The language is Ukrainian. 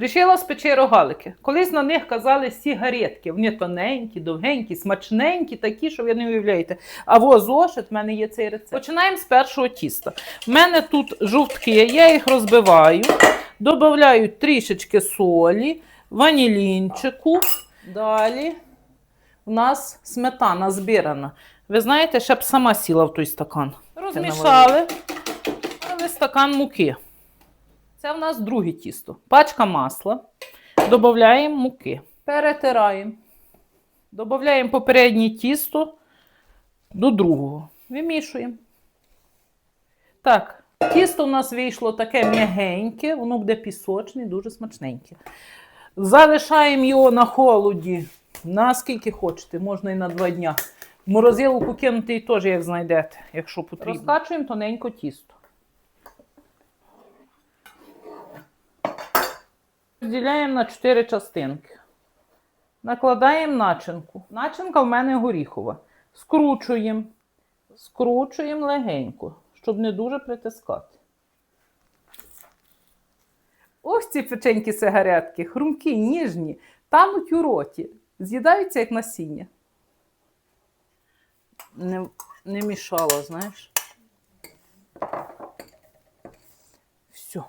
Рішила спечи рогалики. Колись на них казали сігаретки. Вони тоненькі, довгенькі, смачненькі, такі, що ви не уявляєте. А во зошит, в мене є цей рецепт. Починаємо з першого тіста. У мене тут жовтки, я їх розбиваю, додаю трішечки солі, ванілінчику. Далі у нас сметана збирана. Ви знаєте, ще б сама сіла в той стакан. Розмішали. Дали стакан муки. Це в нас друге тісто. Пачка масла. Додаємо муки. Перетираємо. Додаємо попереднє тісто до другого. Вимішуємо. Так, тісто у нас вийшло таке м'ягеньке, воно буде пісочне, дуже смачненьке. Залишаємо його на холоді. Наскільки хочете, можна і на два дня. Морозилку кинути і теж, як знайдете, якщо потрібно. Розкачуємо тоненько тісто. Розділяємо на 4 частинки. Накладаємо начинку. Начинка в мене горіхова. Скручуємо. Скручуємо легенько, щоб не дуже притискати. Ось ці печенькі сигаретки, хрумкі, ніжні, тануть у роті, з'їдаються як насіння. Не, не мішало, знаєш. Все.